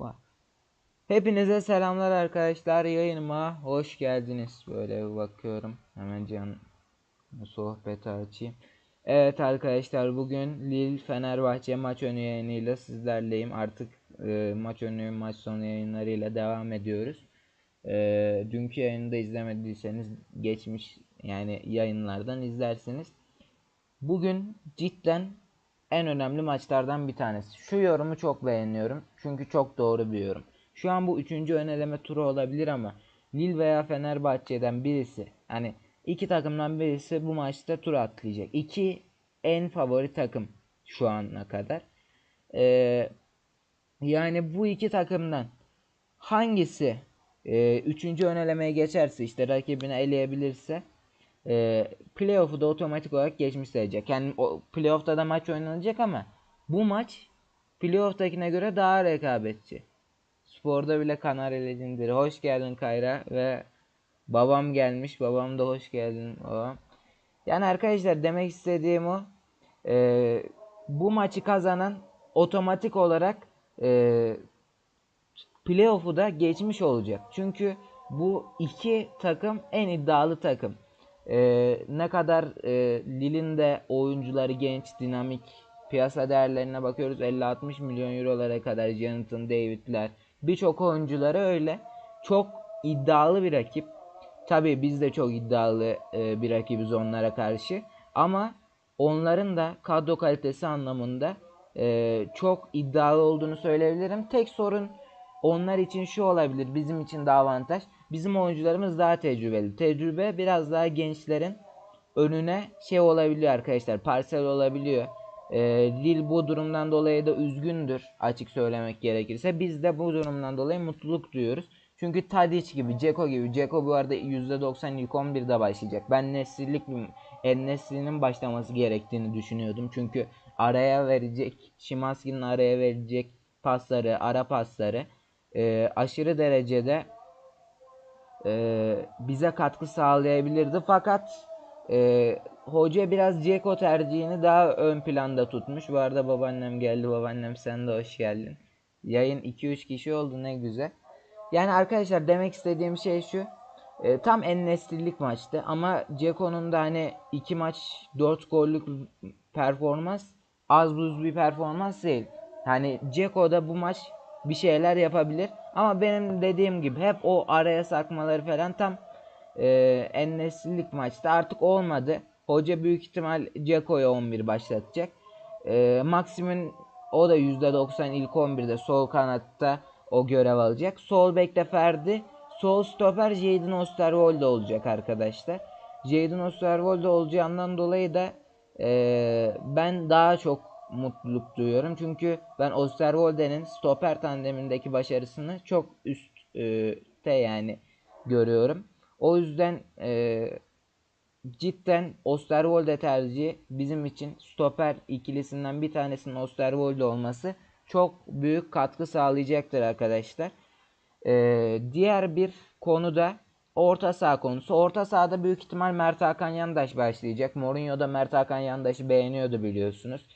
Var. Hepinize selamlar arkadaşlar. Yayınıma hoş geldiniz. Böyle bakıyorum. Hemen can sohbeti açayım. Evet arkadaşlar bugün Lille Fenerbahçe maç önü yayınıyla sizlerleyim. Artık e, maç önü maç sonu yayınlarıyla devam ediyoruz. E, dünkü yayını da izlemediyseniz geçmiş yani yayınlardan izlersiniz. Bugün cidden en önemli maçlardan bir tanesi. Şu yorumu çok beğeniyorum. Çünkü çok doğru bir yorum. Şu an bu üçüncü ön eleme turu olabilir ama Lille veya Fenerbahçe'den birisi hani iki takımdan birisi bu maçta tur atlayacak. İki en favori takım şu ana kadar. Ee, yani bu iki takımdan hangisi e, üçüncü ön elemeye geçerse işte rakibini eleyebilirse e, playoff'u da otomatik olarak geçmiş sayacak. Yani o playoff'ta da maç oynanacak ama bu maç playoff'takine göre daha rekabetçi. Sporda bile Kanarya Legendary. Hoş geldin Kayra ve babam gelmiş. Babam da hoş geldin babam. Yani arkadaşlar demek istediğim o. E, bu maçı kazanan otomatik olarak e, playoff'u da geçmiş olacak. Çünkü bu iki takım en iddialı takım. Ee, ne kadar e, Lille'in de oyuncuları genç, dinamik piyasa değerlerine bakıyoruz 50-60 milyon eurolara kadar Jonathan David'ler birçok oyuncuları öyle çok iddialı bir rakip. Tabii biz de çok iddialı e, bir rakibiz onlara karşı ama onların da kadro kalitesi anlamında e, çok iddialı olduğunu söyleyebilirim. Tek sorun onlar için şu olabilir, bizim için daha avantaj. Bizim oyuncularımız daha tecrübeli. Tecrübe biraz daha gençlerin önüne şey olabiliyor arkadaşlar. Parsel olabiliyor. E, Lille bu durumdan dolayı da üzgündür açık söylemek gerekirse. Biz de bu durumdan dolayı mutluluk duyuyoruz. Çünkü Tadic gibi, Ceko gibi. Ceko bu arada %90 ilk 11'de başlayacak. Ben Nesli'lik En-Nesyri'nin başlaması gerektiğini düşünüyordum. Çünkü araya verecek, Şimanski'nin araya verecek pasları, ara pasları e, aşırı derecede e, bize katkı sağlayabilirdi. Fakat e, hoca biraz Ceko tercihini daha ön planda tutmuş. Bu arada babaannem geldi. Babaannem sen de hoş geldin. Yayın 2-3 kişi oldu ne güzel. Yani arkadaşlar demek istediğim şey şu. E, tam en neslilik maçtı ama Ceko'nun da hani 2 maç 4 gollük performans az buz bir performans değil. Yani Ceko da bu maç bir şeyler yapabilir. Ama benim dediğim gibi hep o araya sakmaları falan tam e, en neslilik maçta artık olmadı. Hoca büyük ihtimal Ceko'ya 11 başlatacak. E, Maxim'in o da %90 ilk 11'de sol kanatta o görev alacak. Sol bekte Ferdi. Sol stoper Jadon Osterwolde olacak arkadaşlar. Jadon Osterwolde olacağından dolayı da e, ben daha çok mutluluk duyuyorum. Çünkü ben Osterwolde'nin stoper tandemindeki başarısını çok üstte yani görüyorum. O yüzden e, cidden Osterwolde tercihi bizim için stoper ikilisinden bir tanesinin Osterwolde olması çok büyük katkı sağlayacaktır arkadaşlar. E, diğer bir konu da orta saha konusu. Orta sahada büyük ihtimal Mert Hakan Yandaş başlayacak. Mourinho da Mert Hakan Yandaş'ı beğeniyordu biliyorsunuz.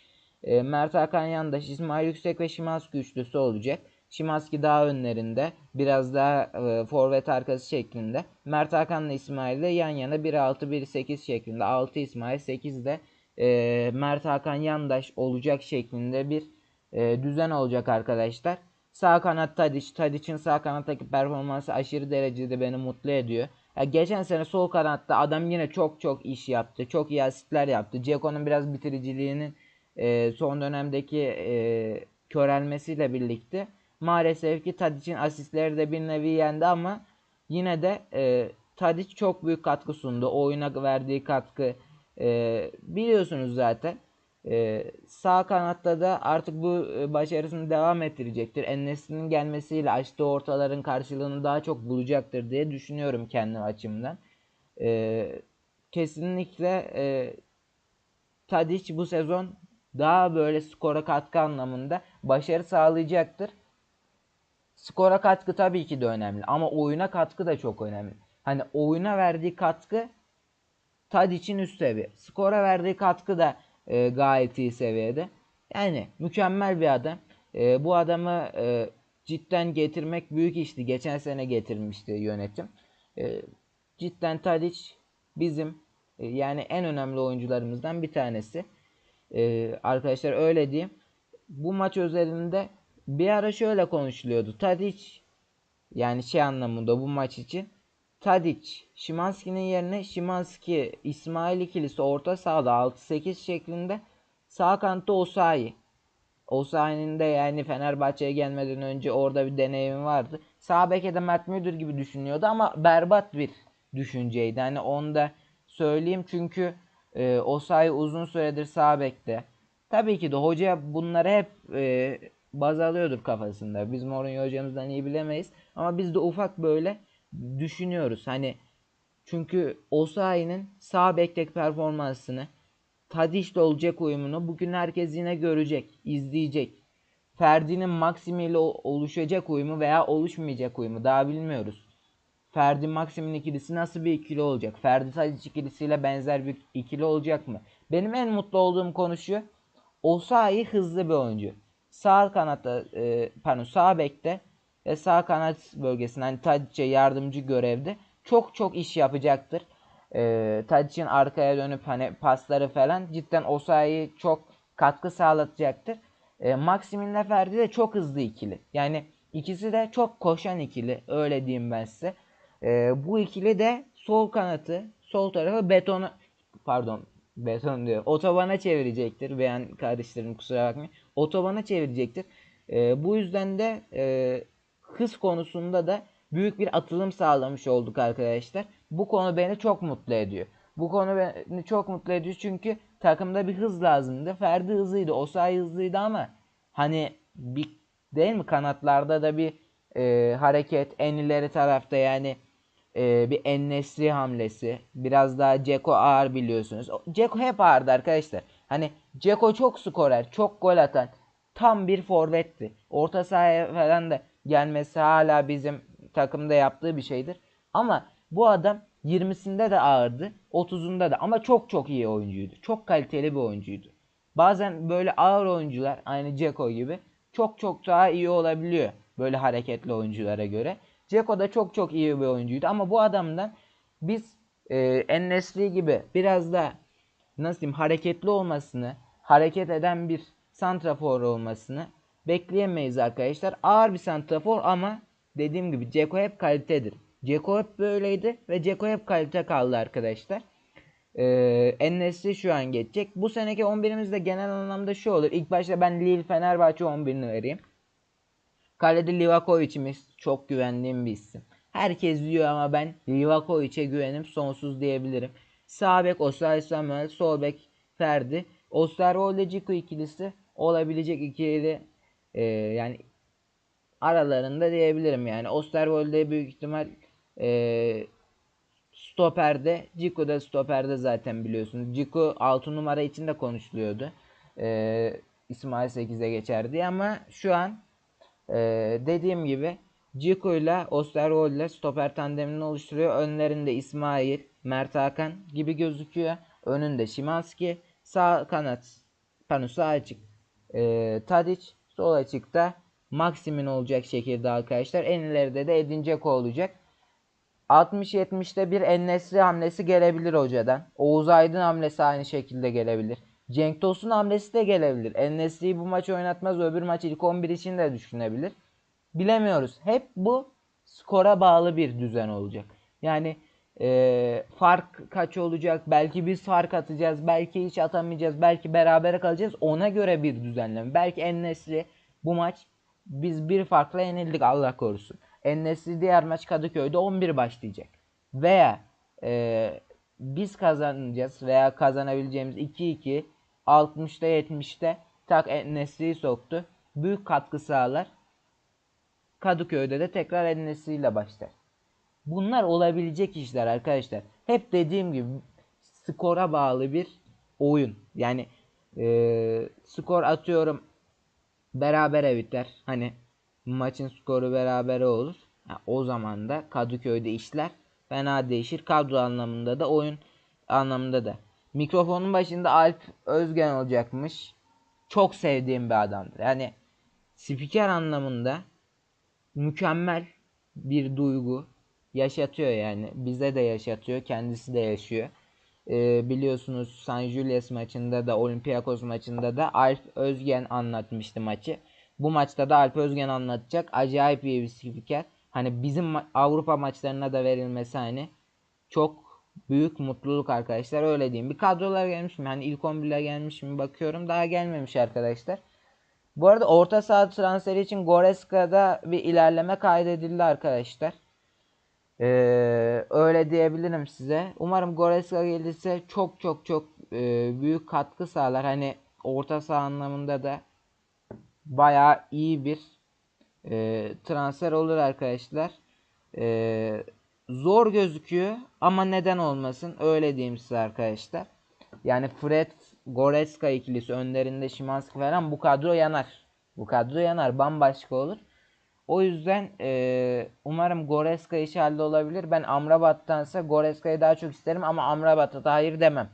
E, Mert Hakan Yandaş, İsmail Yüksek ve Şimanski üçlüsü olacak. Şimanski daha önlerinde. Biraz daha e, forvet arkası şeklinde. Mert Hakan'la İsmail de yan yana 1-6-1-8 şeklinde. 6 İsmail 8 de e, Mert Hakan Yandaş olacak şeklinde bir e, düzen olacak arkadaşlar. Sağ kanat Tadic. Tadic'in sağ kanattaki performansı aşırı derecede beni mutlu ediyor. Ya geçen sene sol kanatta adam yine çok çok iş yaptı. Çok iyi asistler yaptı. Ceko'nun biraz bitiriciliğinin e, son dönemdeki e, körelmesiyle birlikte maalesef ki Tadic'in asistleri de bir nevi yendi ama yine de e, Tadic çok büyük katkı sundu. Oyuna verdiği katkı e, biliyorsunuz zaten. E, sağ kanatta da artık bu e, başarısını devam ettirecektir. Enes'in gelmesiyle açtığı ortaların karşılığını daha çok bulacaktır diye düşünüyorum kendi açımdan. E, kesinlikle e, Tadic bu sezon daha böyle skora katkı anlamında başarı sağlayacaktır. Skora katkı tabii ki de önemli ama oyuna katkı da çok önemli. Hani oyuna verdiği katkı Tadic'in üst seviye. Skora verdiği katkı da e, gayet iyi seviyede. Yani mükemmel bir adam. E, bu adamı e, cidden getirmek büyük işti. Geçen sene getirmişti yönetim. E, cidden Tadic bizim e, yani en önemli oyuncularımızdan bir tanesi. E, arkadaşlar öyle diyeyim. Bu maç özelinde bir ara şöyle konuşuluyordu. Tadic yani şey anlamında bu maç için Tadic, Şimanski'nin yerine Şimanski, İsmail ikilisi orta sahada 6-8 şeklinde sağ kanatta Osayi. Osayi'nin de yani Fenerbahçe'ye gelmeden önce orada bir deneyimi vardı. Sağ beke de Mert Müdür gibi düşünüyordu ama berbat bir düşünceydi. Hani onu da söyleyeyim çünkü e, Osayi uzun süredir sağ bekte. Tabii ki de hoca bunları hep e, baz alıyordur kafasında. Biz Mourinho hocamızdan iyi bilemeyiz. Ama biz de ufak böyle düşünüyoruz. Hani çünkü Osayi'nin sağ bekteki performansını Tadiş'le olacak uyumunu bugün herkes yine görecek, izleyecek. Ferdi'nin Maxim oluşacak uyumu veya oluşmayacak uyumu daha bilmiyoruz. Ferdi Maxim'in ikilisi nasıl bir ikili olacak? Ferdi Tadic ikilisiyle benzer bir ikili olacak mı? Benim en mutlu olduğum konu şu. Osayi hızlı bir oyuncu. Sağ kanatta, e, pardon sağ bekte ve sağ kanat bölgesinde hani Tadic'e yardımcı görevde çok çok iş yapacaktır. E, Tadic'in arkaya dönüp hani pasları falan cidden Osayi'ye çok katkı sağlatacaktır. E, Maximin'le Ferdi de çok hızlı ikili. Yani ikisi de çok koşan ikili. Öyle diyeyim ben size. E, bu ikili de sol kanatı, sol tarafı betona pardon beton diyor. Otobana çevirecektir. Beğen kardeşlerim kusura bakmayın. Otobana çevirecektir. E, bu yüzden de e, hız konusunda da büyük bir atılım sağlamış olduk arkadaşlar. Bu konu beni çok mutlu ediyor. Bu konu beni çok mutlu ediyor çünkü takımda bir hız lazımdı. Ferdi hızlıydı, Osayi hızlıydı ama hani bir değil mi kanatlarda da bir e, hareket en ileri tarafta yani e, bir Ennesri hamlesi. Biraz daha Ceko ağır biliyorsunuz. Ceko hep ağırdı arkadaşlar. Hani Ceko çok skorer, çok gol atan tam bir forvetti. Orta sahaya falan da gelmesi hala bizim takımda yaptığı bir şeydir. Ama bu adam 20'sinde de ağırdı, 30'unda da ama çok çok iyi oyuncuydu. Çok kaliteli bir oyuncuydu. Bazen böyle ağır oyuncular aynı Ceko gibi çok çok daha iyi olabiliyor böyle hareketli oyunculara göre. Ceko da çok çok iyi bir oyuncuydu ama bu adamdan biz e, Ennesri gibi biraz da nasıl diyeyim hareketli olmasını, hareket eden bir santrafor olmasını bekleyemeyiz arkadaşlar. Ağır bir santrafor ama dediğim gibi Ceko hep kalitedir. Ceko hep böyleydi ve Ceko hep kalite kaldı arkadaşlar. Ee, Ennesri şu an geçecek. Bu seneki 11'imiz de genel anlamda şu olur. İlk başta ben Lille Fenerbahçe 11'ini vereyim. Kalede Livakovic'imiz çok güvendiğim bir isim. Herkes diyor ama ben Livakovic'e güvenim sonsuz diyebilirim. Sağ bek Osay Samuel, sol bek Ferdi. Osterwolde Ciku ikilisi olabilecek ikili e, yani aralarında diyebilirim yani. Osterwolde büyük ihtimal e, stoperde, Ciku da stoperde zaten biliyorsunuz. Ciku 6 numara için de konuşuluyordu. E, İsmail 8'e geçer diye ama şu an e, dediğim gibi Ciku ile Osterwold ile stoper tandemini oluşturuyor. Önlerinde İsmail, Mert Hakan gibi gözüküyor. Önünde Şimanski, sağ kanat, pardon sağ açık e, Tadic, sol açıkta Maxim'in olacak şekilde arkadaşlar. En ileride de Edin olacak. 60-70'te bir Ennesri hamlesi gelebilir hocadan. Oğuz Aydın hamlesi aynı şekilde gelebilir. Cenk Tosun hamlesi de gelebilir. Ennesri'yi bu maç oynatmaz öbür maç ilk 11 için de düşünebilir. Bilemiyoruz. Hep bu skora bağlı bir düzen olacak. Yani e, fark kaç olacak? Belki biz fark atacağız. Belki hiç atamayacağız. Belki berabere kalacağız. Ona göre bir düzenleme. Belki Ennesri bu maç biz bir farkla yenildik Allah korusun. Ennesri diğer maç Kadıköy'de 11 başlayacak. Veya e, biz kazanacağız veya kazanabileceğimiz 2-2 60'ta 70'te tak Ennesri'yi soktu. Büyük katkı sağlar. Kadıköy'de de tekrar Ennesri ile başlar. Bunlar olabilecek işler arkadaşlar. Hep dediğim gibi skora bağlı bir oyun. Yani e, skor atıyorum berabere biter. Hani maçın skoru berabere olur. Ha, o zaman da Kadıköy'de işler fena değişir. Kadro anlamında da oyun anlamında da. Mikrofonun başında Alp Özgen olacakmış. Çok sevdiğim bir adamdır. Yani spiker anlamında mükemmel bir duygu yaşatıyor yani. Bize de yaşatıyor, kendisi de yaşıyor. Ee, biliyorsunuz San Julius maçında da Olympiakos maçında da Alp Özgen anlatmıştı maçı. Bu maçta da Alp Özgen anlatacak. Acayip iyi bir spiker. Hani bizim Avrupa maçlarına da verilmesi hani çok büyük mutluluk arkadaşlar öyle diyeyim. Bir kadrolar gelmiş mi? Hani ilk 11'ler gelmiş mi bakıyorum. Daha gelmemiş arkadaşlar. Bu arada orta saha transferi için Goreska'da bir ilerleme kaydedildi arkadaşlar. Ee, öyle diyebilirim size. Umarım Goreska gelirse çok çok çok e, büyük katkı sağlar. Hani orta saha anlamında da bayağı iyi bir e, transfer olur arkadaşlar. E, zor gözüküyor ama neden olmasın öyle diyeyim size arkadaşlar. Yani Fred Goretzka ikilisi önlerinde Şimanski falan bu kadro yanar. Bu kadro yanar bambaşka olur. O yüzden e, umarım Goretzka işi olabilir. Ben Amrabat'tansa Goreska'yı daha çok isterim ama Amrabat'a da hayır demem.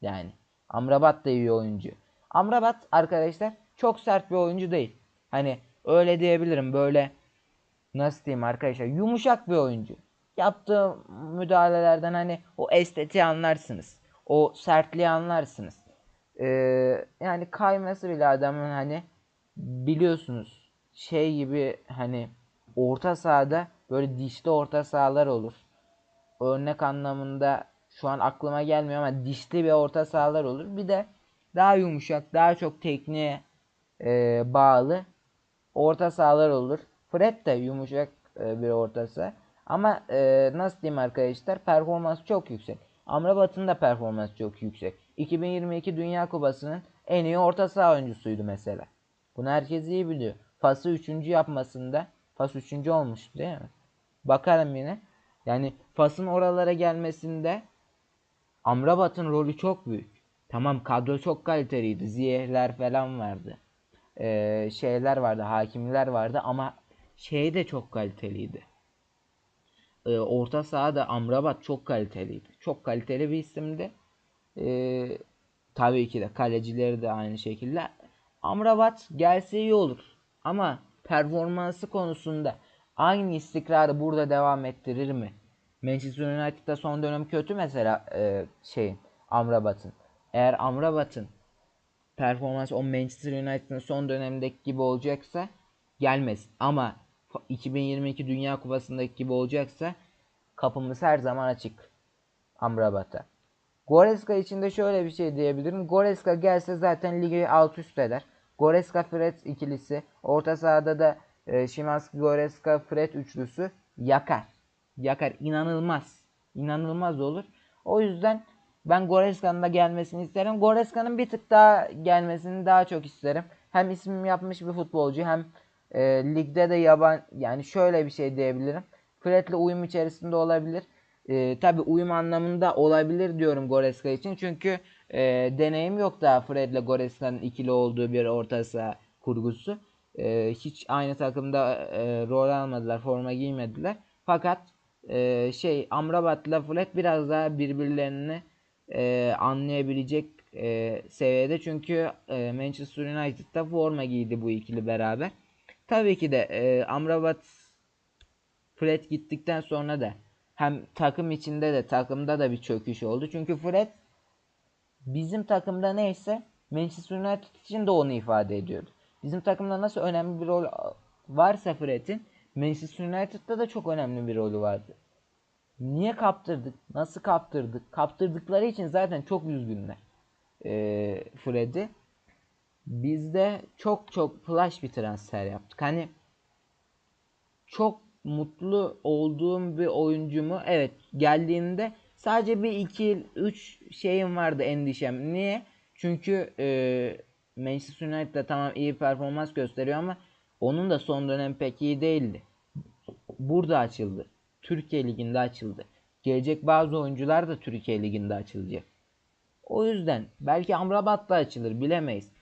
Yani Amrabat da iyi oyuncu. Amrabat arkadaşlar çok sert bir oyuncu değil. Hani öyle diyebilirim böyle nasıl diyeyim arkadaşlar yumuşak bir oyuncu. Yaptığı müdahalelerden hani o estetiği anlarsınız. O sertliği anlarsınız. Ee, yani kayması bile adamın hani biliyorsunuz şey gibi hani orta sahada böyle dişli orta sahalar olur. Örnek anlamında şu an aklıma gelmiyor ama dişli bir orta sahalar olur. Bir de daha yumuşak, daha çok tekniğe e, bağlı orta sahalar olur. Fred de yumuşak e, bir orta saha. Ama e, nasıl diyeyim arkadaşlar performans çok yüksek. Amrabat'ın da performans çok yüksek. 2022 Dünya Kupası'nın en iyi orta saha oyuncusuydu mesela. Bunu herkes iyi biliyor. Fas'ı 3. yapmasında Fas 3. olmuş değil mi? Bakarım yine. Yani Fas'ın oralara gelmesinde Amrabat'ın rolü çok büyük. Tamam kadro çok kaliteliydi. Ziyehler falan vardı. Ee, şeyler vardı. Hakimler vardı ama şey de çok kaliteliydi. Ee, orta sahada Amrabat çok kaliteliydi. Çok kaliteli bir isimdi. Ee, tabii ki de kalecileri de aynı şekilde. Amrabat gelse iyi olur. Ama performansı konusunda aynı istikrarı burada devam ettirir mi? Manchester United'da son dönem kötü mesela e, şey Amrabat'ın. Eğer Amrabat'ın performans o Manchester United'ın son dönemindeki gibi olacaksa gelmez. Ama 2022 Dünya Kupası'ndaki gibi olacaksa kapımız her zaman açık Amrabat'a. Goreska için de şöyle bir şey diyebilirim. Goreska gelse zaten ligi alt üst eder. Goreska Fred ikilisi. Orta sahada da e, Şimanski Goreska Fred üçlüsü yakar. Yakar. İnanılmaz. İnanılmaz olur. O yüzden ben Goreska'nın da gelmesini isterim. Goreska'nın bir tık daha gelmesini daha çok isterim. Hem isim yapmış bir futbolcu hem e, ligde de yaban yani şöyle bir şey diyebilirim. Fred'le uyum içerisinde olabilir. E, Tabi uyum anlamında olabilir diyorum Goreska için. Çünkü e, deneyim yok daha Fred'le Goreska'nın ikili olduğu bir orta saha kurgusu. E, hiç aynı takımda e, rol almadılar, forma giymediler. Fakat e, şey Amrabat'la Fred biraz daha birbirlerini e, anlayabilecek e, seviyede. Çünkü e, Manchester United'da forma giydi bu ikili beraber. Tabii ki de e, Amrabat Fred gittikten sonra da hem takım içinde de takımda da bir çöküş oldu. Çünkü Fred bizim takımda neyse Manchester United için de onu ifade ediyordu. Bizim takımda nasıl önemli bir rol varsa Fred'in Manchester United'da da çok önemli bir rolü vardı. Niye kaptırdık? Nasıl kaptırdık? Kaptırdıkları için zaten çok üzgünler. Ee, Fred'i. Biz de çok çok flash bir transfer yaptık. Hani çok mutlu olduğum bir oyuncumu evet geldiğinde sadece bir iki üç şeyim vardı endişem. Niye? Çünkü e, Manchester United'da tamam iyi performans gösteriyor ama onun da son dönem pek iyi değildi. Burada açıldı. Türkiye Ligi'nde açıldı. Gelecek bazı oyuncular da Türkiye Ligi'nde açılacak. O yüzden belki Amrabat da açılır bilemeyiz.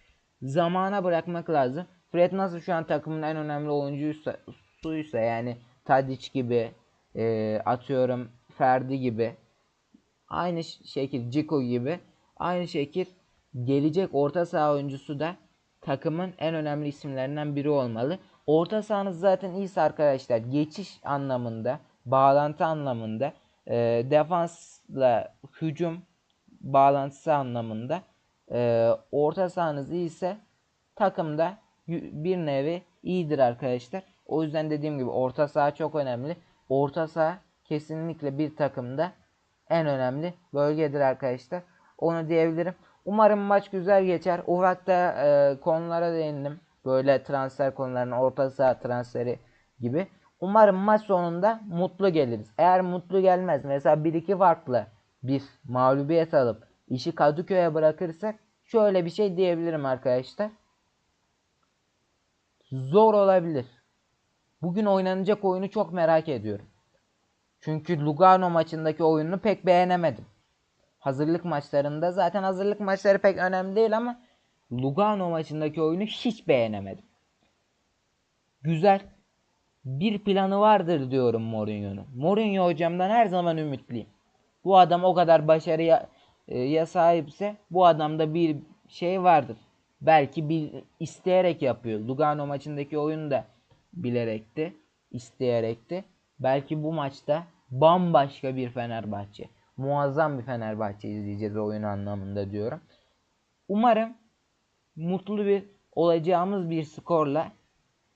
Zamana bırakmak lazım. Fred nasıl şu an takımın en önemli oyuncuysa suysa yani Tadic gibi e, atıyorum Ferdi gibi aynı şekil Cico gibi aynı şekil gelecek orta saha oyuncusu da takımın en önemli isimlerinden biri olmalı. Orta sahanız zaten iyiyse arkadaşlar geçiş anlamında, bağlantı anlamında, e, defansla hücum bağlantısı anlamında e, orta sahanız iyiyse takımda bir nevi iyidir arkadaşlar. O yüzden dediğim gibi orta saha çok önemli. Orta saha kesinlikle bir takımda en önemli bölgedir arkadaşlar. Onu diyebilirim. Umarım maç güzel geçer. Ufakta e, konulara değindim. Böyle transfer konularının orta saha transferi gibi. Umarım maç sonunda mutlu geliriz. Eğer mutlu gelmez mesela 1-2 farklı bir mağlubiyet alıp işi Kadıköy'e bırakırsak şöyle bir şey diyebilirim arkadaşlar. Zor olabilir. Bugün oynanacak oyunu çok merak ediyorum. Çünkü Lugano maçındaki oyununu pek beğenemedim. Hazırlık maçlarında zaten hazırlık maçları pek önemli değil ama Lugano maçındaki oyunu hiç beğenemedim. Güzel. Bir planı vardır diyorum Mourinho'nun. Mourinho hocamdan her zaman ümitliyim. Bu adam o kadar başarıya ya sahipse bu adamda bir şey vardır. Belki bir isteyerek yapıyor. Lugano maçındaki oyunu da bilerekti, isteyerekti. Belki bu maçta bambaşka bir Fenerbahçe, muazzam bir Fenerbahçe izleyeceğiz oyun anlamında diyorum. Umarım mutlu bir olacağımız bir skorla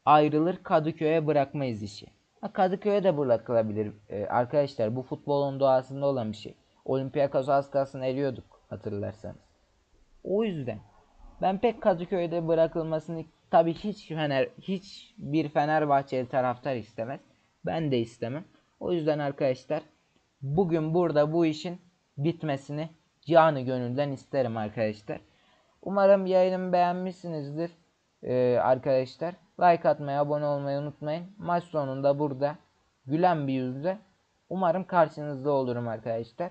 ayrılır Kadıköy'e bırakmayız işi. Kadıköy'e de bırakılabilir. Ee, arkadaşlar bu futbolun doğasında olan bir şey. Olympiakos az kalsın eriyorduk hatırlarsanız. O yüzden ben pek Kadıköy'de bırakılmasını tabii hiç Fener hiç bir Fenerbahçeli taraftar istemez. Ben de istemem. O yüzden arkadaşlar bugün burada bu işin bitmesini canı gönülden isterim arkadaşlar. Umarım yayınımı beğenmişsinizdir ee, arkadaşlar. Like atmayı, abone olmayı unutmayın. Maç sonunda burada gülen bir yüzle umarım karşınızda olurum arkadaşlar.